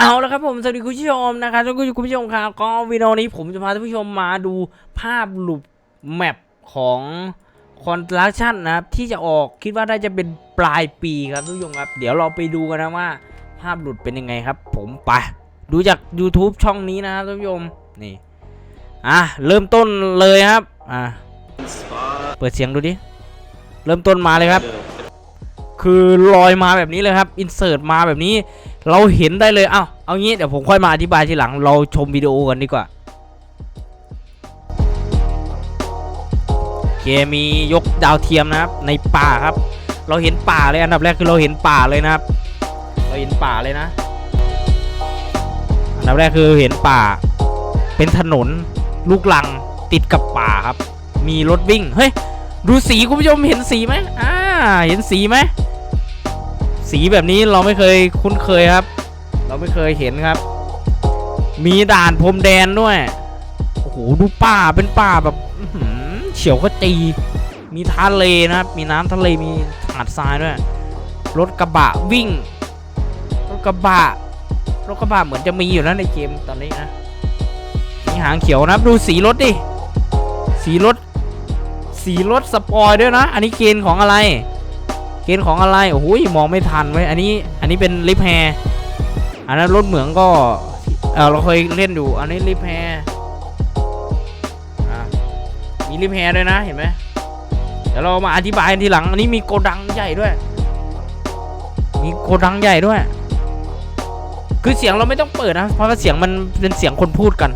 เอาละครับผมสวัสดีคุณผู้ชมนะครับทุกคุณผู้ชมครับก็วิดีโอนี้ผมจะพาท่านผู้ชมมาดูภาพหลุปแมปของคอนสตรักชั่นนะครับที่จะออกคิดว่าน่าจะเป็นปลายปีครับทุกผู้ชมครับ เดี๋ยวเราไปดูกันนะว่า ภาพหลุดเป็นยังไงครับ ผมไปดูจาก YouTube ช่องนี้นะครับท่านผู้ชมนี่อะเริ่มต้นเลยครับอะเปิดเสียงดูดิเริ่มต้นมาเลยครับ คือลอยมาแบบนี้เลยครับอินเสิร์ตมาแบบนี้ เราเห็นได้เลยเอ้าเอางี้เดี๋ยวผมค่อยมาอธิบายทีหลังเราชมวิดีโอกันดีกว่าเกมมียกดาวเทียมนะครับในป่าครับ เราเห็นป่าเลยอันดับแรกคือเราเห็นป่าเลยนะครับ เราเห็นป่าเลยนะ อันดับแรกคือเห็นป่า เป็นถนนลูกลังติดกับป่าครับ มีรถวิ่งเฮ้ยดูสีคุณผู้ชมเห็นสีไหมอ่าเห็นสีไหม สีแบบนี้เราไม่เคยคุ้นเคยครับ เราไม่เคยเห็นครับ มีด่านพรมแดนด้วย โอ้โห ดูป่าเป็นป่าแบบเฉียวขจีมีทะเลนะครับ มีน้ำทะเล มีหาดทรายด้วย รถกระบะวิ่ง รถกระบะ รถกระบะเหมือนจะมีอยู่นะในเกมตอนนี้นะ มีหางเขียวนะดูสีรถดิ สีรถ สีรถสปอยด้วยนะ อันนี้เกณฑ์ของอะไร เกณฑ์ของอะไรโอ้โหมองไม่ทันไว้อันนี้อันนี้เป็นลิฟแฮร์อันนั้นรถเหมืองก็เออเราเคยเล่นอยู่อันนี้ลิฟแฮร์มีลิฟแฮร์ด้วยนะเห็นไหมเดี๋ยวเรามาอธิบายกันทีหลัง อันนี้มีโกดังใหญ่ด้วย มีโกดังใหญ่ด้วย คือเสียงเราไม่ต้องเปิดนะ เพราะว่าเสียงมันเป็นเสียงคนพูดกัน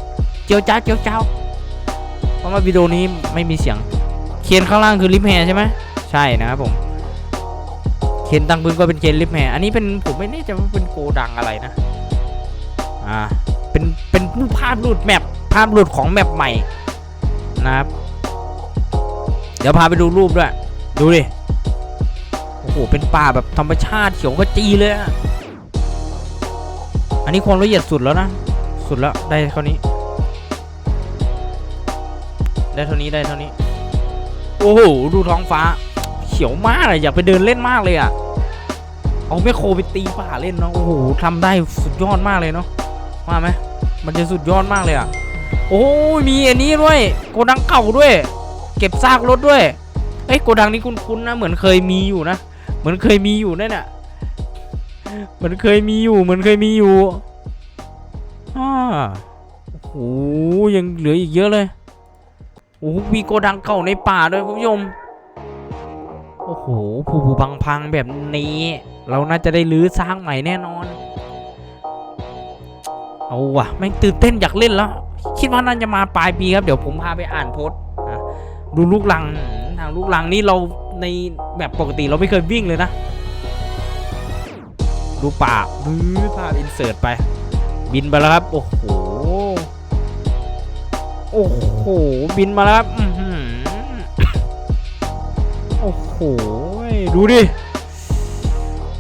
เจียวจ้าเจียวเจ้า เพราะว่าวิดีโอนี้ไม่มีเสียง เคียนข้างล่างคือลิฟแฮร์ใช่ไหมใช่นะครับผม เคนตังปืนก็เป็นเคนลิฟแฮอันนี้เป็นผมไม่แน่ใจว่าเป็นโกดังอะไรนะ อ่า เป็น เป็นภาพหลุดแมปภาพหลุดของแมปใหม่นะครับ เดี๋ยวพาไปดูรูปด้วย ดูดิ โอ้โห เป็นป่าแบบธรรมชาติเขียวขจีเลยอะอันนี้ความละเอียดสุดแล้วนะ สุดแล้ว ได้เท่านี้ ได้เท่านี้ ได้เท่านี้ โอ้โห ดูท้องฟ้า ขียวมากเลยอยากไปเดินเล่นมากเลยอะ เอาแม่โคไปตีป่าเล่นเนาะโอ้โหทำได้สุดยอดมากเลยเนาะว่าไหมมันจะสุดยอดมากเลยอะ โอ้ยมีอันนี้ด้วยโกดังเก่าด้วย เก็บซากรถด้วยเอ้ยโกดังนี้คุ้นๆนะเหมือนเคยมีอยู่นะเหมือนเคยมีอยู่นั่นน่ะเหมือนเคยมีอยู่เหมือนเคยมีอยู่อ่าโอ้ยังเหลืออีกเยอะเลยโอ้มีโกดังเก่าในป่าด้วยคุณผู้ชม โอ้โหผูผูพังพังแบบนี้ เราน่าจะได้รื้อสร้างใหม่แน่นอน เอาว่ะแม่งตื่นเต้นอยากเล่นแล้ว คิดว่าน่าจะมาปลายปีครับ เดี๋ยวผมพาไปอ่านโพสดูลูกลังทางลูกลังนี่เราในแบบปกติเราไม่เคยวิ่งเลยนะ ดูป่าบื้อภาพอินเสิร์ตไป บินไปแล้วครับ โอ้โห โอ้โห บินมาแล้วครับ อ้โอ้โห ดูดิ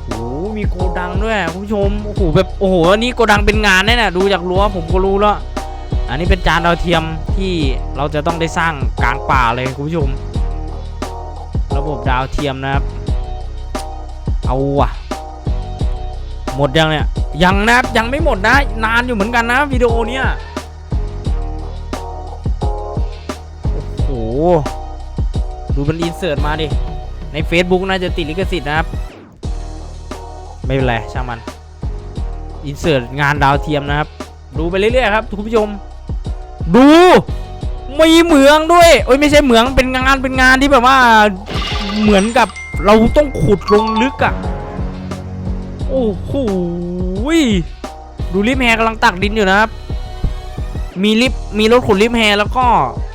โอ้มีโกดังด้วยคุณผู้ชม โอ้โห แบบ โอ้โห อันนี้โกดังเป็นงานแน่น่ะดูจากรั้วผมก็รู้แล้ว อันนี้เป็นจานดาวเทียมที่เราจะต้องได้สร้างกลางป่าเลยคุณผู้ชม ระบบดาวเทียมนะครับ เอาว่ะ หมดยังเนี่ย ยังนะครับ ยังไม่หมดนะ นานอยู่เหมือนกันนะวิดีโอเนี้ยโอ้โห ดูมันอินเสิร์ตมาดิ ใน Facebook น่าจะติดลิขสิทธิ์นะครับ ไม่เป็นไรช่างมัน อินเสิร์ตงานดาวเทียมนะครับ ดูไปเรื่อยๆครับคุณผู้ชม ดู มีเหมืองด้วยโอ้ยไม่ใช่เหมืองเป็นงานเป็นงานที่แบบว่าเหมือนกับเราต้องขุดลงลึกอะ่ะ โอ้โหดูลิฟแฮร์กำลังตักดินอยู่นะครับ มีลิฟมีรถขุดลิฟแฮร์แล้วก็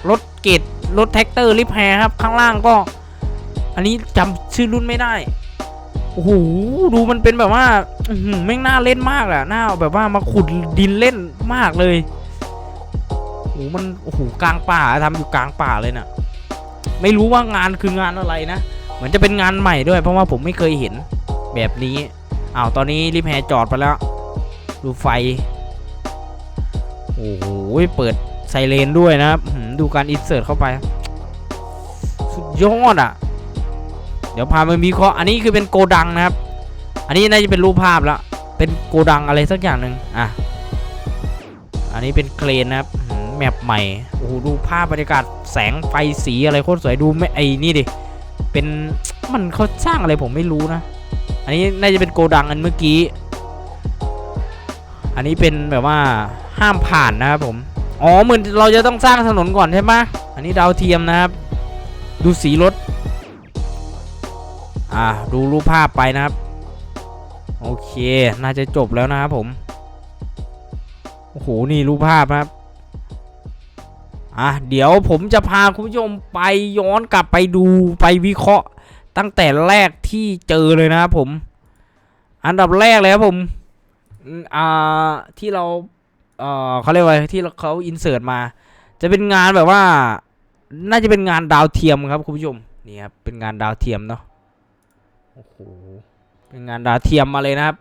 รถเกต รถแท็กเตอร์ลิฟแฮร์ครับ ข้างล่างก็ อันนี้จำชื่อรุ่นไม่ได้โอ้โหดูมันเป็นแบบว่าอแม่งน่าเล่นมากอะน่าเอาแบบว่ามาขุดดินเล่นมากเลยโอ้โหมันโอ้โหกลางป่าทำอยู่กลางป่าเลยน่ะ ไม่รู้ว่างานคืองานอะไรนะเหมือนจะเป็นงานใหม่ด้วย เพราะว่าผมไม่เคยเห็นแบบนี้อ้าวตอนนี้รีบแฮจอดไปแล้ว ดูไฟ โอ้โหเปิด ไซเรนด้วยนะครับดูการอินเสิร์ตเข้าไป สุดยอดอะ เดี๋ยวพามาวิเคราะห์อันนี้คือเป็นโกดังนะครับ อันนี้น่าจะเป็นรูปภาพแล้ว เป็นโกดังอะไรสักอย่างหนึ่งอะ อันนี้เป็นเครนนะครับแมปใหม่ โอ้โห ดูภาพบรรยากาศแสงไฟสีอะไรโคตรสวย ดูไม่ไอ้นี่ดิ เป็นมันเขาสร้างอะไรผมไม่รู้นะ อันนี้น่าจะเป็นโกดังอันเมื่อกี้ อันนี้เป็นแบบว่าห้ามผ่านนะครับผม อ๋อเหมือนเราจะต้องสร้างถนนก่อนใช่ไหมอันนี้ดาวเทียมนะครับ ดูสีรถ อ่าดูรูปภาพไปนะครับ โอเค น่าจะจบแล้วนะครับผม โอ้โห นี่รูปภาพครับ อะเดี๋ยวผมจะพาคุณผู้ชมไปย้อนกลับไปดูไปวิเคราะห์ ตั้งแต่แรกที่เจอเลยนะครับผม อันดับแรกเลยครับผม อ่า ที่เรา เอ่อเขาเรียกว่าที่เขาอินเสิร์ตมา จะเป็นงานแบบว่า น่าจะเป็นงานดาวเทียมครับคุณผู้ชมนี่ครับเป็นงานดาวเทียมเนาะโอ้โหเป็นงานดาวเทียมมาเลยนะครับ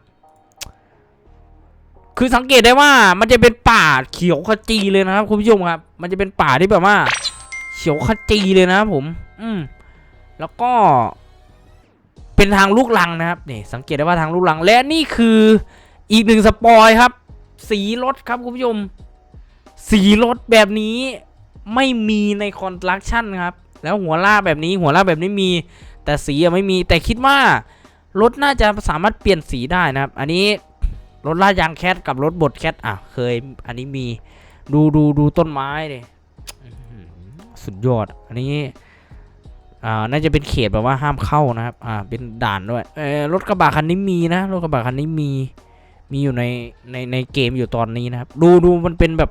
คือสังเกตได้ว่ามันจะเป็นป่าเขียวขจีเลยนะครับคุณผู้ชมครับ มันจะเป็นป่าที่แบบว่า เขียวขจีเลยนะครับผม อืมแล้วก็เป็นทางลูกลังนะครับนี่สังเกตได้ว่าทางลูกลัง และนี่คืออีกหนึ่งสปอยครับ สีรถครับคุณผู้ชม สีรถแบบนี้ไม่มีในคอนสตรักชั่นครับ แล้วหัวลากแบบนี้หัวลากแบบนี้มี แต่สีไม่มีแต่คิดว่ารถน่าจะสามารถเปลี่ยนสีได้นะครับ อันนี้รถลายางแคทกับรถบดแคทอะเคยอันนี้มีดูดูดูต้นไม้ดิอื้อหือสุดยอด อันนี้อ่าน่าจะเป็นเขตแบบว่าห้ามเข้านะครับ อ่า เป็นด่านด้วยเออรถกระบะคันนี้มีนะ รถกระบะคันนี้มี มีอยู่ในในในเกมอยู่ตอนนี้นะครับ ดูดูมันเป็นแบบ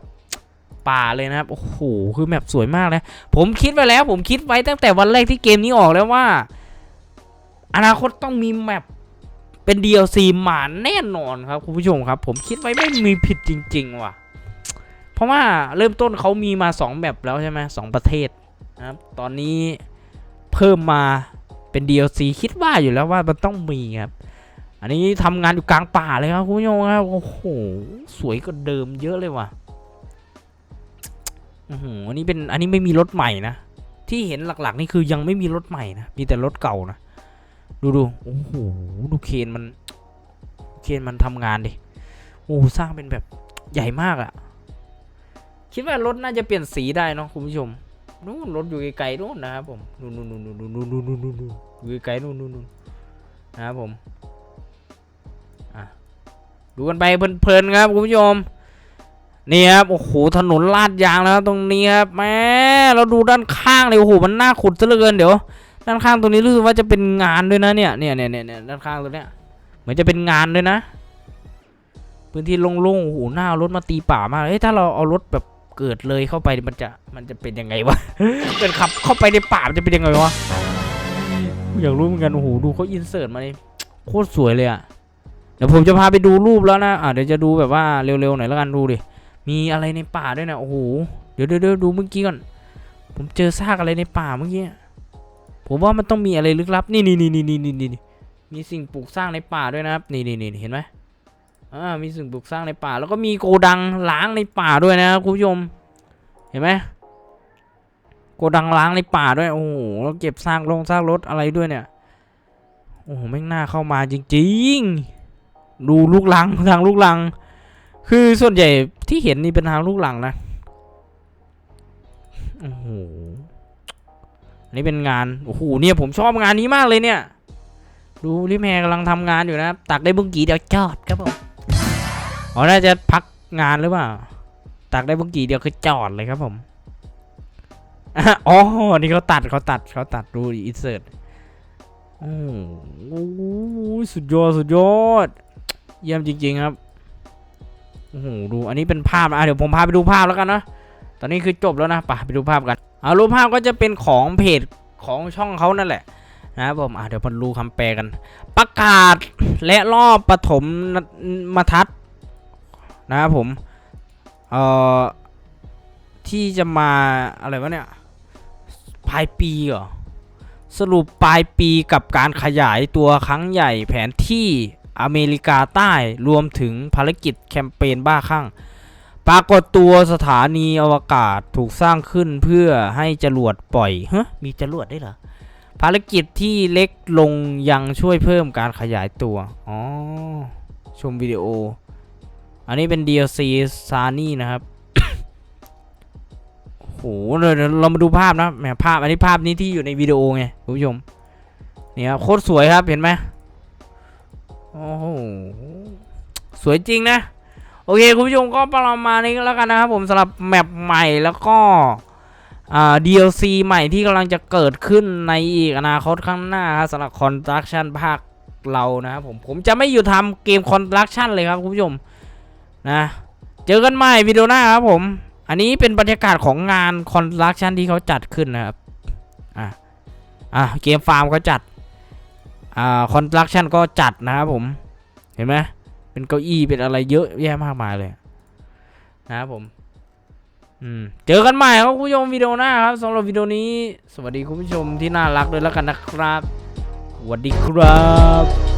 ป่าเลยนะครับ โอ้โห คือแมปสวยมากเลยผมคิดไว้แล้ว ผมคิดไว้ตั้งแต่วันแรกที่เกมนี้ออกแล้วว่า อนาคตต้องมีแมปเป็น DLC มาแน่นอนครับคุณผู้ชมครับ ผมคิดไว้ไม่มีผิดจริง ๆ ว่ะ เพราะว่าเริ่มต้นเขามีมา 2 แมปแล้วใช่ไหมสองประเทศนะครับ ตอนนี้เพิ่มมาเป็น DLC คิดว่าอยู่แล้วว่ามันต้องมีครับ อันนี้ทำงานอยู่กลางป่าเลยครับคุณผู้ชมครับโอ้โหสวยกว่าเดิมเยอะเลยว่ะอือหอันนี้เป็นอันนี้ไม่มีรถใหม่นะที่เห็นหลักๆนี่คือยังไม่มีรถใหม่นะมีแต่รถเก่านะดูดูโอ้โหดูเคนมันเคนมันทำงานดิโอ้สร้างเป็นแบบใหญ่มากอะคิดว่ารถน่าจะเปลี่ยนสีได้นะคุณผู้ชมนู่นรถอยู่ไกลๆนู่นนะครับผมนู่นนู่นนู่นนู่นนู่นนู่นอยู่ไกลๆนู่นนู่นนะครับผม ดูกันไปเพลินๆครับคุณผู้ชมนี่ครับโอ้โหถนนลาดยางแล้วตรงนี้ครับแม่เราดูด้านข้างเลยโอ้โหมันน่าขุดซะเหลือเกินเดี๋ยว ด้านข้างตรงนี้รู้สึกว่าจะเป็นงานด้วยนะเนี่ยเนี่ยเนี่ยเนี่ยด้านข้างตรงเนี้ยเหมือนจะเป็นงานด้วยนะ พื้นที่โล่งๆโอ้โหหน้ารถมาตีป่ามากเอ้ยถ้าเราเอารถแบบเกิดเลยเข้าไปมันจะมันจะเป็นยังไงวะเกิดขับเข้าไปในป่ามันจะเป็นยังไงวะอยากรู้เหมือนกันโอ้โหดูเขาอินเสิร์ตมาเลยโคตรสวยเลยอะ ดี๋ยวผมจะพาไปดูรูปแล้วนะอะเดี๋ยวจะดูแบบว่าเร็วๆหน่อยแล้วกันดูดิ มีอะไรในป่าด้วยนะโอ้โหเดี๋ยวเดี๋ยวเดี๋ยวดูเมื่อกี้ก่อน ผมเจอซากอะไรในป่าเมื่อกี้ ผมว่ามันต้องมีอะไรลึกลับ นี่นี่นี่นี่นี่นี่นี่มีสิ่งปลูกสร้างในป่าด้วยนะครับ นี่นี่นี่เห็นไหมอ่า มีสิ่งปลูกสร้างในป่า แล้วก็มีโกดังล้างในป่าด้วยนะครับคุณผู้ชม เห็นไหมโกดังล้างในป่าด้วย โอ้โห แล้วเก็บซากลงซากรถอะไรด้วยเนี่ย โอ้โห แม่งน่าเข้ามาจริงๆ ดูลูกลังทางลูกลัง คือส่วนใหญ่ที่เห็นนี่เป็นทางลูกลังนะโอ้โหอันนี้เป็นงานโอ้โหเนี่ยผมชอบงานนี้มากเลยเนี่ย ดูลิแมกำลังทำงานอยู่นะตักได้บุ้งกี่เดียวจอดครับผมอ๋อน่าจะพักงานหรือเปล่าตักได้บุ้งกี่เดียวคือจอดเลยครับผมอ๋อนี่เขาตัดเขาตัดเขาตัดดูอินเสิร์ตโอ้โหสุดยอด สุดยอด เยี่ยมจริง ๆ ครับโอ้โหดูอันนี้เป็นภาพนะอะเดี๋ยวผมพาไปดูภาพแล้วกันนะตอนนี้คือจบแล้วนะไปไปดูภาพกันเอารูปภาพก็จะเป็นของเพจของช่องเขานั่นแหละนะครับผมอะเดี๋ยวมาดูคำแปลกัน ประกาศและรอบปฐมมาทัศนะครับผมเอ่อที่จะมาอะไรวะเนี่ยปลายปีเหรอสรุปปลายปีกับการขยายตัวครั้งใหญ่แผนที่ อเมริกาใต้รวมถึงภารกิจแคมเปญบ้าคลั่งปรากฏตัวสถานีอวกาศถูกสร้างขึ้นเพื่อให้จรวดปล่อยฮะมีจรวดได้เหรอภารกิจที่เล็กลงยังช่วยเพิ่มการขยายตัว อ๋อ ชมวิดีโอ อันนี้เป็น DLC ซานี่นะครับโอ้โหเดี๋ยวเรามาดูภาพนะแหมภาพ อันนี้ภาพนี้ที่อยู่ในวิดีโอไงคุณผู้ชมนี่ครับโคตรสวยครับเห็นไหม โอ้โหสวยจริงนะ โอเค คุณผู้ชมก็ประมาณนี้แล้วกันนะครับผมสำหรับแมปใหม่แล้วก็ DLC ใหม่ที่กำลังจะเกิดขึ้นในอีกอนาคตข้างหน้าครับสำหรับ Construction ภาคเรานะครับผมผมจะไม่อยู่ทำเกม Construction เลยครับคุณผู้ชมนะเจอกันใหม่วิดีโอหน้าครับผม อันนี้เป็นบรรยากาศของงาน Construction ที่เขาจัดขึ้นนะครับอะอะเกมฟาร์มก็จัด อ่าคอนสตรักชั่นก็จัดนะครับผม เห็นไหมเป็นเก้าอี้เป็นอะไรเยอะแยะมากมายเลยนะครับผมอืมเจอกันใหม่ครับคุณผู้ชมวิดีโอหน้าครับสำหรับวิดีโอนี้ สวัสดีคุณผู้ชมที่น่ารักด้วยแล้วกันนะครับ สวัสดีครับ